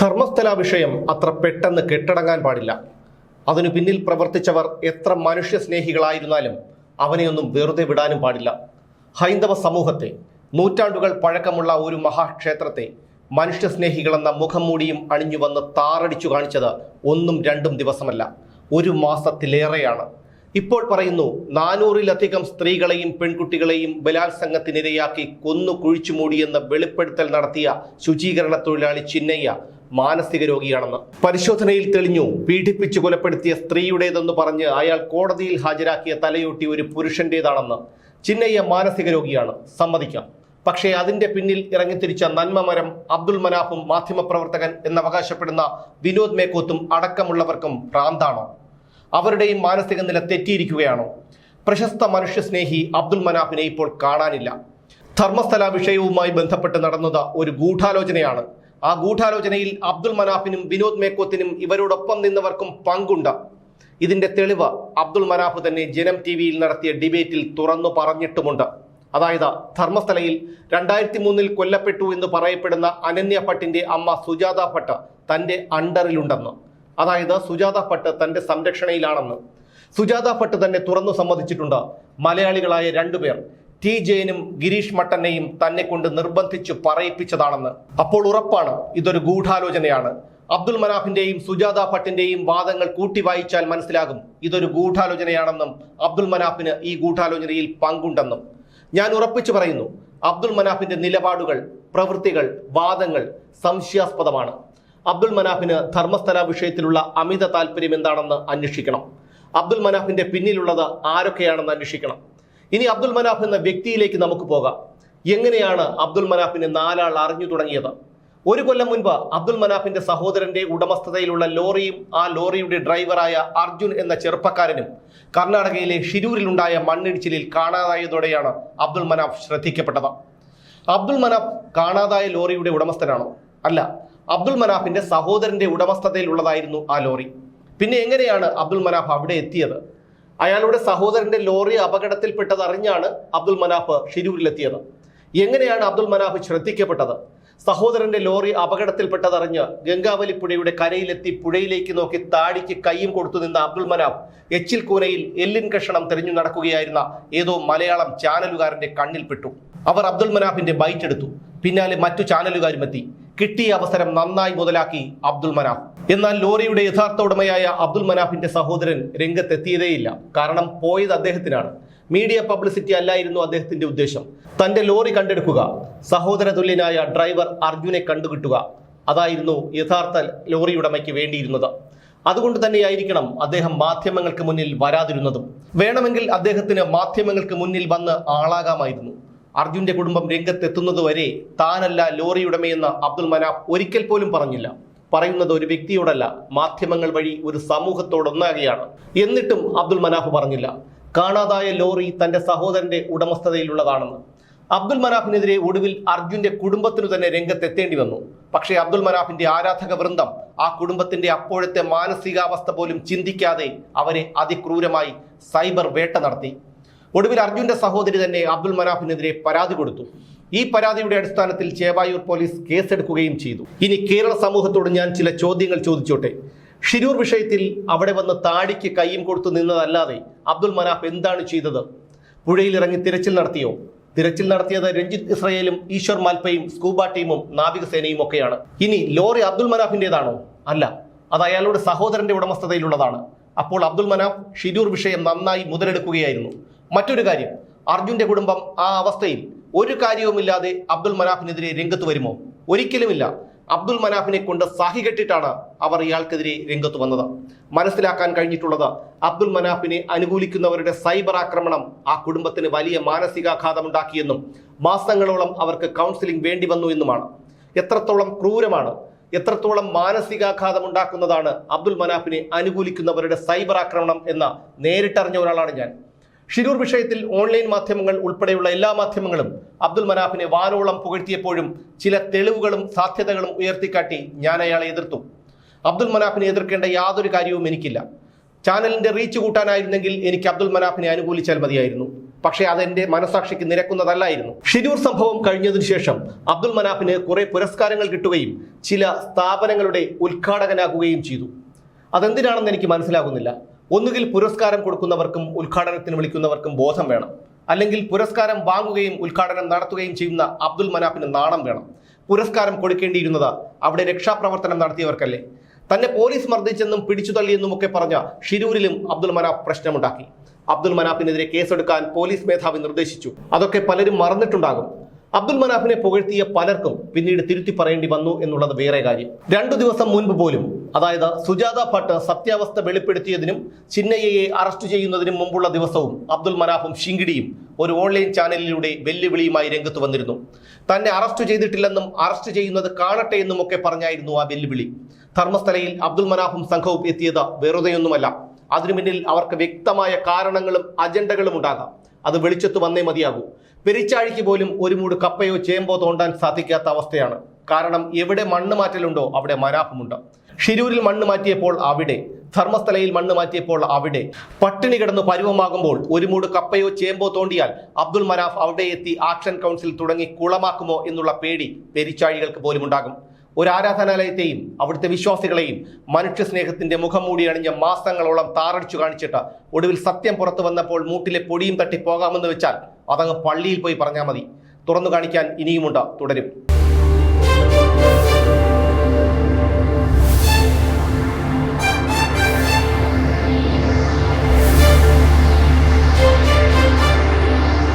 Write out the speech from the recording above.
ധർമ്മസ്ഥല വിഷയം അത്ര പെട്ടെന്ന് കെട്ടടങ്ങാൻ പാടില്ല. അതിനു പിന്നിൽ പ്രവർത്തിച്ചവർ എത്ര മനുഷ്യസ്നേഹികളായിരുന്നാലും അവനെയൊന്നും വെറുതെ വിടാനും പാടില്ല. ഹൈന്ദവ സമൂഹത്തെ നൂറ്റാണ്ടുകൾ പഴക്കമുള്ള ഒരു മഹാക്ഷേത്രത്തെ മനുഷ്യസ്നേഹികളെന്ന മുഖം മൂടിയും അണിഞ്ഞു വന്ന് താറടിച്ചു കാണിച്ചത് ഒന്നും രണ്ടും ദിവസമല്ല ഒരു മാസത്തിലേറെയാണ്. ഇപ്പോൾ പറയുന്നു നാനൂറിലധികം സ്ത്രീകളെയും പെൺകുട്ടികളെയും ബലാത്സംഗത്തിനിരയാക്കി കൊന്നു കുഴിച്ചു മൂടിയെന്ന വെളിപ്പെടുത്തൽ നടത്തിയ ശുചീകരണ തൊഴിലാളി ചിന്നയ്യ മാനസിക രോഗിയാണെന്ന്. പരിശോധനയിൽ തെളിഞ്ഞു പീഡിപ്പിച്ചു കൊലപ്പെടുത്തിയ സ്ത്രീയുടേതെന്ന് പറഞ്ഞ് അയാൾ കോടതിയിൽ ഹാജരാക്കിയ തലയൂട്ടി ഒരു പുരുഷന്റേതാണെന്ന് ചിന്നയ്യ മാനസിക രോഗിയാണ് സമ്മതിക്കാം. പക്ഷേ അതിന്റെ പിന്നിൽ ഇറങ്ങിത്തിരിച്ച നന്മമരം അബ്ദുൾ മനാഫും മാധ്യമപ്രവർത്തകൻ എന്നവകാശപ്പെടുന്ന വിനോദ് മേക്കോത്തും അടക്കമുള്ളവർക്കും ഭ്രാന്താണോ? അവരുടെയും മാനസിക നില തെറ്റിയിരിക്കുകയാണോ? പ്രശസ്ത മനുഷ്യസ്നേഹി അബ്ദുൽ മനാഫിനെ ഇപ്പോൾ കാണാനില്ല. ധർമ്മസ്ഥല വിഷയവുമായി ബന്ധപ്പെട്ട് നടന്നത് ഒരു ഗൂഢാലോചനയാണ്. ആ ഗൂഢാലോചനയിൽ അബ്ദുൽ മനാഫിനും വിനോദ് മേക്കോത്തിനും ഇവരോടൊപ്പം നിന്നവർക്കും പങ്കുണ്ട്. ഇതിന്റെ തെളിവ് അബ്ദുൾ മനാഫ് തന്നെ ജനം ടി വിയിൽ നടത്തിയ ഡിബേറ്റിൽ തുറന്നു പറഞ്ഞിട്ടുമുണ്ട്. അതായത് ധർമ്മസ്ഥലയിൽ രണ്ടായിരത്തി മൂന്നിൽ കൊല്ലപ്പെട്ടു എന്ന് പറയപ്പെടുന്ന അനന്യ ഭട്ടിന്റെ അമ്മ സുജാത ഭട്ട് തന്റെ അണ്ടറിലുണ്ടെന്ന്. അതായത് സുജാത ഭട്ട് തന്റെ സംരക്ഷണയിലാണെന്ന്. സുജാത ഭട്ട് തന്നെ തുറന്നു സമ്മതിച്ചിട്ടുണ്ട്. മലയാളികളായ രണ്ടുപേർ ടി ജയനും ഗിരീഷ് മട്ടനെയും തന്നെ കൊണ്ട് നിർബന്ധിച്ചു പറയിപ്പിച്ചതാണെന്ന്. അപ്പോൾ ഉറപ്പാണ് ഇതൊരു ഗൂഢാലോചനയാണ്. അബ്ദുൽ മനാഫിന്റെയും സുജാത ഭട്ടിന്റെയും വാദങ്ങൾ കൂട്ടി വായിച്ചാൽ മനസ്സിലാകും ഇതൊരു ഗൂഢാലോചനയാണെന്നും അബ്ദുൽ മനാഫിന് ഈ ഗൂഢാലോചനയിൽ പങ്കുണ്ടെന്നും. ഞാൻ ഉറപ്പിച്ചു പറയുന്നു അബ്ദുൽ മനാഫിന്റെ നിലപാടുകൾ പ്രവൃത്തികൾ വാദങ്ങൾ സംശയാസ്പദമാണ്. അബ്ദുൽ മനാഫിന് ധർമ്മസ്ഥല വിഷയത്തിലുള്ള അമിത താല്പര്യം എന്താണെന്ന് അന്വേഷിക്കണം. അബ്ദുൽ മനാഫിന്റെ പിന്നിലുള്ളത് ആരൊക്കെയാണെന്ന് അന്വേഷിക്കണം. ഇനി അബ്ദുൽ മനാഫ് എന്ന വ്യക്തിയിലേക്ക് നമുക്ക് പോകാം. എങ്ങനെയാണ് അബ്ദുൽ മനാഫിനെ നാലാൾ അറിഞ്ഞു തുടങ്ങിയത്? ഒരു കൊല്ലം മുൻപ് അബ്ദുൽ മനാഫിന്റെ സഹോദരന്റെ ഉടമസ്ഥതയിലുള്ള ലോറിയും ആ ലോറിയുടെ ഡ്രൈവറായ അർജുൻ എന്ന ചെറുപ്പക്കാരനും കർണാടകയിലെ ഷിരൂരിലുണ്ടായ മണ്ണിടിച്ചിലിൽ കാണാതായതോടെയാണ് അബ്ദുൽ മനാഫ് ശ്രദ്ധിക്കപ്പെട്ടത്. അബ്ദുൽ മനാഫ് കാണാതായ ലോറിയുടെ ഉടമസ്ഥനാണോ? അല്ല അബ്ദുൽ മനാഫിന്റെ സഹോദരന്റെ ഉടമസ്ഥതയിലുള്ളതായിരുന്നു ആ ലോറി. പിന്നെ എങ്ങനെയാണ് അബ്ദുൽ മനാഫ് അവിടെ എത്തിയത്? അയാളുടെ സഹോദരന്റെ ലോറി അപകടത്തിൽപ്പെട്ടത് അറിഞ്ഞാണ് അബ്ദുൽ മനാഫ് ഷിരൂരിലെത്തിയത്. എങ്ങനെയാണ് അബ്ദുൽ മനാഫ് ശ്രദ്ധിക്കപ്പെട്ടത്? സഹോദരന്റെ ലോറി അപകടത്തിൽപ്പെട്ടതറിഞ്ഞ് ഗംഗാവലി പുഴയുടെ കരയിലെത്തി പുഴയിലേക്ക് നോക്കി താടിക്ക് കൈയും കൊടുത്തു നിന്ന അബ്ദുൽ മനാഫ് എച്ചിൽ കൂനയിൽ എല്ലിൻ കഷണം തെരഞ്ഞു നടക്കുകയായിരുന്ന ഏതോ മലയാളം ചാനലുകാരന്റെ കണ്ണിൽപ്പെട്ടു അവർ അബ്ദുൽ മനാഫിന്റെ ബൈറ്റ് എടുത്തു. പിന്നാലെ മറ്റു ചാനലുകാരും എത്തി കിട്ടിയ അവസരം നന്നായി മുതലാക്കി അബ്ദുൽ മനാഫ്. എന്നാൽ ലോറിയുടെ യഥാർത്ഥ ഉടമയായ അബ്ദുൽ മനാഫിന്റെ സഹോദരൻ രംഗത്തെത്തിയതേയില്ല. കാരണം പോയത് അദ്ദേഹത്തിനാണ്. മീഡിയ പബ്ലിസിറ്റി അല്ലായിരുന്നു അദ്ദേഹത്തിന്റെ ഉദ്ദേശം. തന്റെ ലോറി കണ്ടെടുക്കുക സഹോദര തുല്യനായ ഡ്രൈവർ അർജുനെ കണ്ടുകിട്ടുക. അതായിരുന്നു യഥാർത്ഥ ലോറിയുടമയ്ക്ക് വേണ്ടിയിരുന്നത്. അതുകൊണ്ട് തന്നെയായിരിക്കണം അദ്ദേഹം മാധ്യമങ്ങൾക്ക് മുന്നിൽ വരാതിരുന്നതും. വേണമെങ്കിൽ അദ്ദേഹത്തിന് മാധ്യമങ്ങൾക്ക് മുന്നിൽ വന്ന് ആളാകാമായിരുന്നു. അർജുന്റെ കുടുംബം രംഗത്തെത്തുന്നതുവരെ താനല്ല ലോറിയുടമയെന്ന് അബ്ദുൽ മനാഫ് ഒരിക്കൽ പോലും പറഞ്ഞില്ല. പറയുന്നത് ഒരു വ്യക്തിയോടല്ല മാധ്യമങ്ങൾ വഴി ഒരു സമൂഹത്തോടൊന്നാകെയാണ്. എന്നിട്ടും അബ്ദുൽ മനാഫ് പറഞ്ഞില്ല. കാണാതായ ലോറി തന്റെ സഹോദരന്റെ ഉടമസ്ഥതയിലുള്ളതാണെന്ന്. അബ്ദുൽ മനാഫിനെതിരെ ഒടുവിൽ അർജുന്റെ കുടുംബത്തിനു തന്നെ രംഗത്തെത്തേണ്ടി വന്നു. പക്ഷേ അബ്ദുൽ മനാഫിന്റെ ആരാധക വൃന്ദം ആ കുടുംബത്തിന്റെ അപ്പോഴത്തെ മാനസികാവസ്ഥ പോലും ചിന്തിക്കാതെ അവരെ അതിക്രൂരമായി സൈബർ വേട്ട നടത്തി. ഒടുവിൽ അർജുന്റെ സഹോദരി തന്നെ അബ്ദുൽ മനാഫിനെതിരെ പരാതി കൊടുത്തു. ഈ പരാതിയുടെ അടിസ്ഥാനത്തിൽ ചേവായൂർ പോലീസ് കേസെടുക്കുകയും ചെയ്തു. ഇനി കേരള സമൂഹത്തോട് ഞാൻ ചില ചോദ്യങ്ങൾ ചോദിച്ചോട്ടെ? ഷിരൂർ വിഷയത്തിൽ അവിടെ വന്ന് താടിക്ക് കൈയും കൊടുത്തു നിന്നതല്ലാതെ അബ്ദുൽ മനാഫ് എന്താണ് ചെയ്തത്? പുഴയിൽ ഇറങ്ങി തിരച്ചിൽ നടത്തിയോ? തിരച്ചിൽ നടത്തിയത് രഞ്ജിത്ത് ഇസ്രയേലും ഈശ്വർ മാൽപ്പയും സ്കൂബ ടീമും നാവികസേനയും ഒക്കെയാണ്. ഇനി ലോറി അബ്ദുൽ മനാഫിന്റെതാണോ അല്ല അത് അയാളുടെ സഹോദരന്റെ ഉടമസ്ഥതയിലുള്ളതാണ്. അപ്പോൾ അബ്ദുൽ മനാഫ് ഷിരൂർ വിഷയം നന്നായി മുതലെടുക്കുകയായിരുന്നു. മറ്റൊരു കാര്യം അർജുന്റെ കുടുംബം ആ അവസ്ഥയിൽ ഒരു കാര്യവുമില്ലാതെ അബ്ദുൽ മനാഫിനെതിരെ രംഗത്ത് വരുമോ? ഒരിക്കലുമില്ല. അബ്ദുൽ മനാഫിനെ കൊണ്ട് സാഹി കെട്ടിട്ടാണ് അവർ ഇയാൾക്കെതിരെ രംഗത്ത് വന്നത്. മനസ്സിലാക്കാൻ കഴിഞ്ഞിട്ടുള്ളത് അബ്ദുൽ മനാഫിനെ അനുകൂലിക്കുന്നവരുടെ സൈബർ ആക്രമണം ആ കുടുംബത്തിന് വലിയ മാനസികാഘാതമുണ്ടാക്കിയെന്നും മാസങ്ങളോളം അവർക്ക് കൗൺസിലിംഗ് വേണ്ടി വന്നു എന്നുമാണ്. എത്രത്തോളം ക്രൂരമാണ് എത്രത്തോളം മാനസികാഘാതം ഉണ്ടാക്കുന്നതാണ് അബ്ദുൽ മനാഫിനെ അനുകൂലിക്കുന്നവരുടെ സൈബർ ആക്രമണം എന്ന നേരിട്ടറിഞ്ഞ ഒരാളാണ് ഞാൻ. ഷിരൂർ വിഷയത്തിൽ ഓൺലൈൻ മാധ്യമങ്ങൾ ഉൾപ്പെടെയുള്ള എല്ലാ മാധ്യമങ്ങളും അബ്ദുൽ മനാഫിനെ വാനോളം പുകഴ്ത്തിയപ്പോഴും ചില തെളിവുകളും സാധ്യതകളും ഉയർത്തിക്കാട്ടി ഞാൻ അയാളെ എതിർത്തു. അബ്ദുൽ മനാഫിനെ എതിർക്കേണ്ട യാതൊരു കാര്യവും എനിക്കില്ല. ചാനലിന്റെ റീച്ച് കൂട്ടാനായിരുന്നെങ്കിൽ എനിക്ക് അബ്ദുൽ മനാഫിനെ അനുകൂലിച്ചാൽ മതിയായിരുന്നു. പക്ഷേ അതെന്റെ മനസാക്ഷിക്ക് നിരക്കുന്നതല്ലായിരുന്നു. ഷിരൂർ സംഭവം കഴിഞ്ഞതിനു ശേഷം അബ്ദുൽ മനാഫിന് കുറെ പുരസ്കാരങ്ങൾ കിട്ടുകയും ചില സ്ഥാപനങ്ങളുടെ ഉദ്ഘാടകനാകുകയും ചെയ്തു. അതെന്തിനാണെന്ന് എനിക്ക് മനസ്സിലാകുന്നില്ല. ഒന്നുകിൽ പുരസ്കാരം കൊടുക്കുന്നവർക്കും ഉദ്ഘാടനത്തിന് വിളിക്കുന്നവർക്കും ബോധം വേണം. അല്ലെങ്കിൽ പുരസ്കാരം വാങ്ങുകയും ഉദ്ഘാടനം നടത്തുകയും ചെയ്യുന്ന അബ്ദുൽ മനാഫിന് നാണം വേണം. പുരസ്കാരം കൊടുക്കേണ്ടിയിരുന്നത് അവിടെ രക്ഷാപ്രവർത്തനം നടത്തിയവർക്കല്ലേ? തന്നെ പോലീസ് മർദ്ദിച്ചെന്നും പിടിച്ചു തള്ളിയെന്നും ഒക്കെ പറഞ്ഞ ഷിരൂരിലും അബ്ദുൽ മനാഫ് പ്രശ്നമുണ്ടാക്കി. അബ്ദുൽ മനാഫിനെതിരെ കേസെടുക്കാൻ പോലീസ് മേധാവി നിർദ്ദേശിച്ചു. അതൊക്കെ പലരും മറന്നിട്ടുണ്ടാകും. അബ്ദുൽ മനാഫിനെ പുകഴ്ത്തിയ പലർക്കും പിന്നീട് തിരുത്തി പറയേണ്ടി വന്നു എന്നുള്ളത് വേറെ കാര്യം. രണ്ടു ദിവസം മുൻപ് പോലും അതായത് സുജാത ഭട്ട് സത്യാവസ്ഥ വെളിപ്പെടുത്തിയതിനും ചിന്നയ്യയെ അറസ്റ്റ് ചെയ്യുന്നതിനും മുമ്പുള്ള ദിവസവും അബ്ദുൽ മനാഫും ഷിങ്കിടിയും ഒരു ഓൺലൈൻ ചാനലിലൂടെ വെല്ലുവിളിയുമായി രംഗത്ത് വന്നിരുന്നു. തന്നെ അറസ്റ്റ് ചെയ്തിട്ടില്ലെന്നും അറസ്റ്റ് ചെയ്യുന്നത് കാണട്ടെ എന്നും ഒക്കെ പറഞ്ഞായിരുന്നു ആ വെല്ലുവിളി. ധർമ്മസ്ഥലയിൽ അബ്ദുൽ മനാഫും സംഘവും എത്തിയത് വെറുതെയൊന്നുമല്ല. അതിനു പിന്നിൽ അവർക്ക് വ്യക്തമായ കാരണങ്ങളും അജണ്ടകളും ഉണ്ടാകാം. അത് വെളിച്ചത്ത് വന്നേ മതിയാകൂ. പെരിച്ചാഴിക്ക് പോലും ഒരു മൂട് കപ്പയോ ചേമ്പോ തോണ്ടാൻ സാധിക്കാത്ത അവസ്ഥയാണ്. കാരണം എവിടെ മണ്ണ് മാറ്റലുണ്ടോ അവിടെ മനാഫമുണ്ട്. ഷിരൂരിൽ മണ്ണ് മാറ്റിയപ്പോൾ അവിടെ ധർമ്മസ്ഥലയിൽ മണ്ണ് മാറ്റിയപ്പോൾ അവിടെ. പട്ടിണി കിടന്ന് പരുവമാകുമ്പോൾ ഒരു മൂട് കപ്പയോ ചേമ്പോ തോണ്ടിയാൽ അബ്ദുൾ മനാഫ് അവിടെ എത്തി ആക്ഷൻ കൗൺസിൽ തുടങ്ങി കുളമാക്കുമോ എന്നുള്ള പേടി പെരിച്ചാഴികൾക്ക് പോലും ഉണ്ടാകും. ഒരു ആരാധനാലയത്തെയും അവിടുത്തെ വിശ്വാസികളെയും മനുഷ്യ സ്നേഹത്തിന്റെ മുഖം മൂടി അണിഞ്ഞ മാസങ്ങളോളം താറടിച്ചു കാണിച്ചിട്ട് ഒടുവിൽ സത്യം പുറത്തു വന്നപ്പോൾ മൂട്ടിലെ പൊടിയും തട്ടി പോകാമെന്ന് വെച്ചാൽ അതങ്ങ് പള്ളിയിൽ പോയി പറഞ്ഞാൽ മതി. തുറന്നു കാണിക്കാൻ ഇനിയുമുണ്ട്. തുടരും.